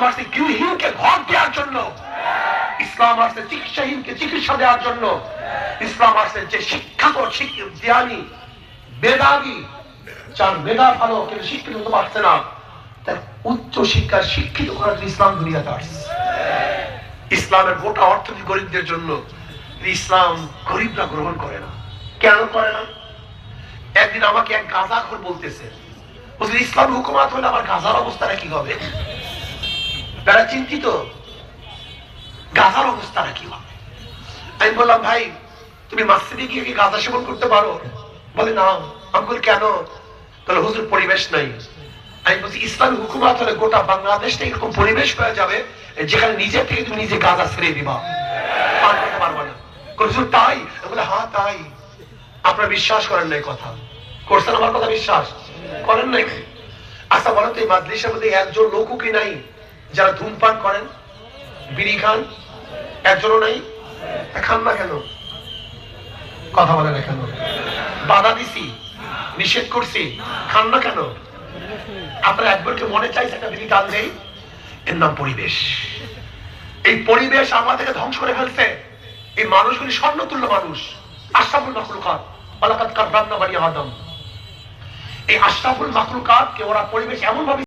ইসলাম আসছে গৃহহীনকে ঘর দেওয়ার জন্য ইসলাম আসছে চিকিৎসাহীনকে চিকিৎসা দেওয়ার জন্য ইসলাম আসছে যে শিক্ষাত শিক- জ্ঞানী মেধাবী, যার মেধা ভালো, কিন্তু শিক্ষিত হতে পারছে না, তার উচ্চ শিক্ষার শিক্ষিত করার জন্য ইসলাম দুনিয়াতে আসছে। ইসলামের গোটা অর্থনীতি গরিবদের জন্য ইসলাম গরিবরা গ্রহণ করে না। কেন করে না? একদিন আমাকে এক গাঁজাখোর বলতেছে ইসলাম হুকুমাত হলে আমার গাজার অবস্থাটা কি হবে? তারা চিন্তিত। গাজার অবস্থাটা কি হবে আমি বললাম, ভাই, তুমি মাসজিদে গিয়ে কি গাঁজা সেবন করতে পারো? বলে, না। আমি কেন? তাহলে হুজুর, পরিবেশ নাই। আমি বলছি, ইসলামী হুকুমাত হলে গোটা বাংলাদেশটা এরকম পরিবেশ হয়ে যাবে যেখানে নিজে থেকে তুমি নিজে গাঁজা ছেড়ে দিবা। পান না। তাই? বলে হ্যাঁ তাই। আপনারা বিশ্বাস করেন না এই কথা। করছেন আমার কথা বিশ্বাস? করেন নাই? আচ্ছা বলেন তো এই মাদ্রাসার মধ্যে একজন লোকও কি নাই? যারা ধূমপান করেন, বিড়ি খান, একজনও নাই খান না কেন? কথা বলে না কেন? বাধা দিছি, নিষেধ করছি, খান না কেন? আপনার একবারকে মনে চাইছে একটা বিড়ি টান দেই? এর নাম পরিবেশ। এই পরিবেশ আমাদেরকে ধ্বংস করে ফেলছে। এই মানুষগুলি স্বর্ণতুল্য মানুষ। আশরাফুল মাকলুকাত আলাকাত কার বান্না বাড়ি আদম। এই আশরাফুল মাকলুকাত কে ওরা পরিবেশ এমন ভাবে